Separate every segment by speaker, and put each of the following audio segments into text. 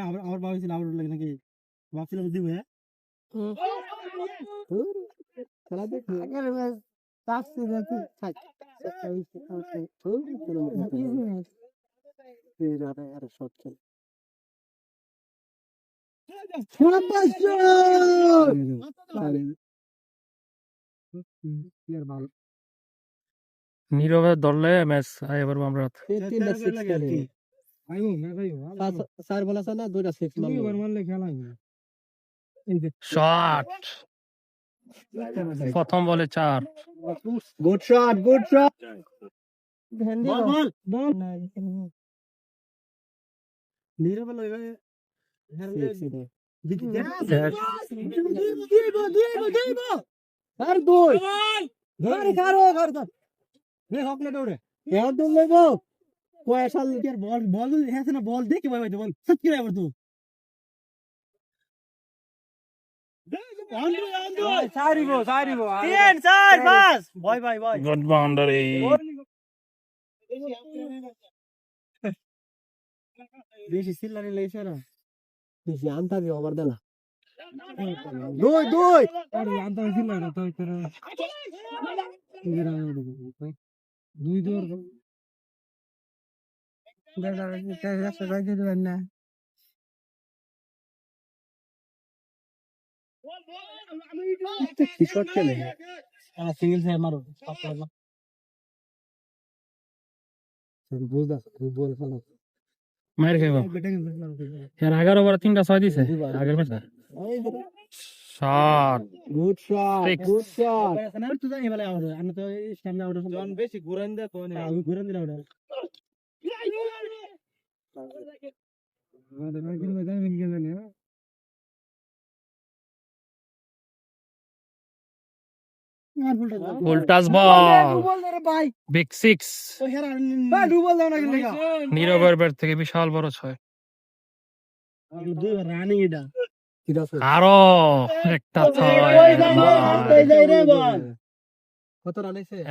Speaker 1: আমার আমার ভাবছিল আমার লাগে নাকি ভাবছিলাম দিব হ্যাঁ?
Speaker 2: খেলা দেখি।
Speaker 3: আগের ম্যাচ থাক।
Speaker 2: আরে শর্ট
Speaker 4: নীরবে ধরলে ম্যাচ এবার আমরা
Speaker 2: তিনটা সিক্স
Speaker 1: না
Speaker 2: না দুইটা সিক্স মারলে
Speaker 1: খেলা
Speaker 4: শট প্রথম বলে চার।
Speaker 2: গুড শট গুড শট
Speaker 1: বল বল বল
Speaker 3: না এখানে
Speaker 1: নীরবে লাগে
Speaker 2: সিক্স এটা
Speaker 1: দিদি
Speaker 4: Yes.
Speaker 1: দিব দিব দিব
Speaker 2: আর দুই।
Speaker 1: ধরে কারও কর তো রে হকলে দৌড়ে।
Speaker 2: এও তো লেগো কয় সাল
Speaker 1: ইয়ার বল বল হ্যাঁ না বল দেখি ভাই ভাই বল বেশি না।
Speaker 2: বেশি আনতা দি ওভার দেলা। দুই
Speaker 1: আনতা দুই। দূর
Speaker 3: না
Speaker 2: কি শট খেলে
Speaker 1: সিঙ্গেল মারো
Speaker 2: বল খেলা
Speaker 4: মার খাইব। এর এগারো বার তিনটা ছয় দিছে। আগের ম্যাচে shot
Speaker 2: good shot good shot
Speaker 1: তুই জানি বলে আউট আমি তো আউট জন বেশি ঘুরান দে কোন আমি ঘুরান দিলাম মিল গেল না
Speaker 4: উল্টাস বল।
Speaker 1: বল রে ভাই।
Speaker 4: বিগ সিক্স নীরবের ব্যাট থেকে বিশাল বড় ছয়। আরও একটা ছয়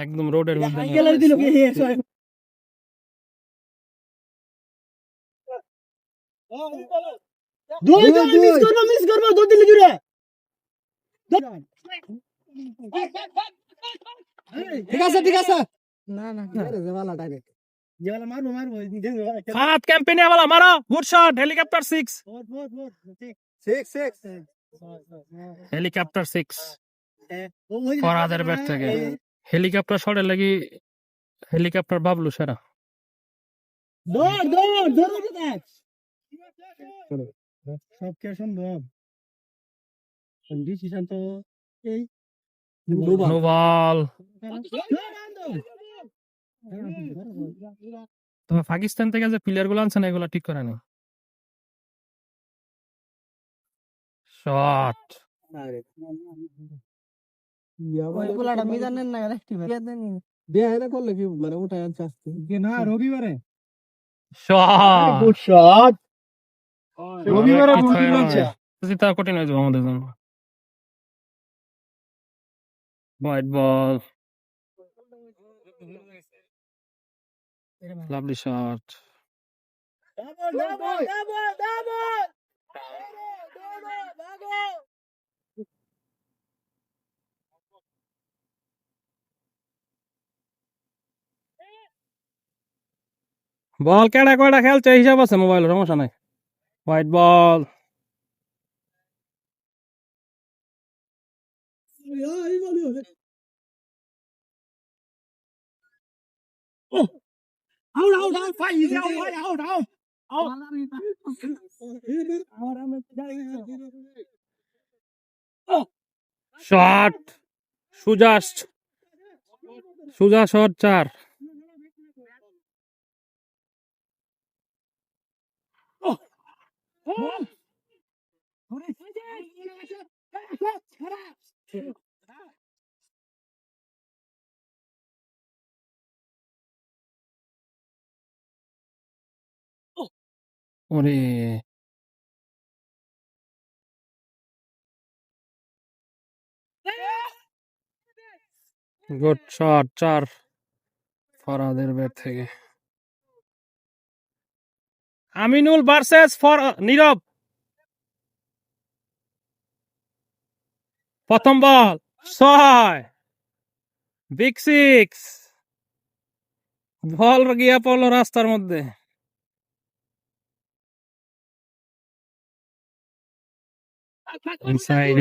Speaker 4: একদম রোডের মধ্যে
Speaker 1: দুই দুই মিস করব মিস করব দুই দিলে জুড়ে
Speaker 2: ঠিক আছে ঠিক আছে
Speaker 3: না না
Speaker 1: মারবো মারবো
Speaker 4: মারো helicopter six
Speaker 1: four four four ঠিক
Speaker 2: সিক্স সিক্স
Speaker 4: হেলিকপ্টার থেকে হেলিকপ্টার লাগি হেলিকপ্টার বাবলু সেরা
Speaker 1: দৌড় দৌড় দৌড় দেখ সব কে সম্ভব? ডিসিশন তো এই
Speaker 4: তবে পাকিস্তান থেকে যে প্লেয়ারগুলো আনছে না এগুলো ঠিক করে না শট
Speaker 2: মানে
Speaker 1: রবিবারে।
Speaker 4: শট।
Speaker 1: রবিবারে
Speaker 4: তা কঠিন হয়ে যাবে আমাদের জন্য। হোয়াইট বল লাভলি শট বল কেডা কয়টা খেলছে? হিসাব আছে মোবাইল সমস্যা নাই। White ball
Speaker 1: out out out is out out out জানি
Speaker 4: শট সুজা সুজা শট চার ওরে। গুড শট চার। ফরাদের ব্যাট থেকে। আমিনুল ভার্সেস ফর নীরব। প্রথম বল ছয়। বিগ সিক্স বল গিয়া পড়ল রাস্তার মধ্যে। Inside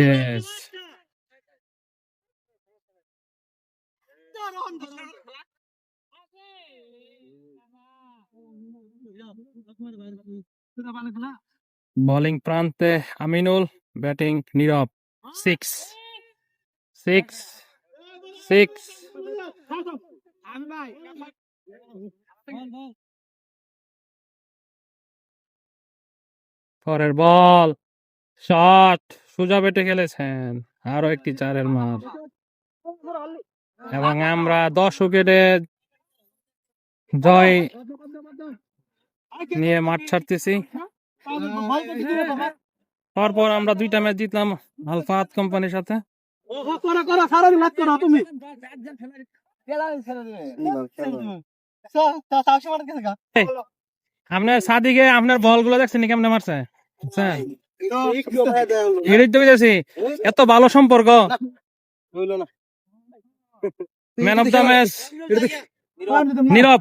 Speaker 4: বোলিং প্রান্তে Aminul, batting Nirob. Six six six পরের বল। শট সোজা বেটে খেলেছেন। আরও একটি চারের মার। এবং আমরা দশ উইকেটে জয় নিয়ে মাঠ ছাড়তেছি। তারপর আমরা দুইটা ম্যাচ জিতলাম আলফাত কোম্পানির সাথে।
Speaker 1: করো করো সারাদিন লাগ করো তুমি।
Speaker 4: আপনার সাদিকে আপনার বলগুলো দেখছেন কেমনে মারছে? বুঝেছি এত ভালো সম্পর্ক। Man of the match Nirob.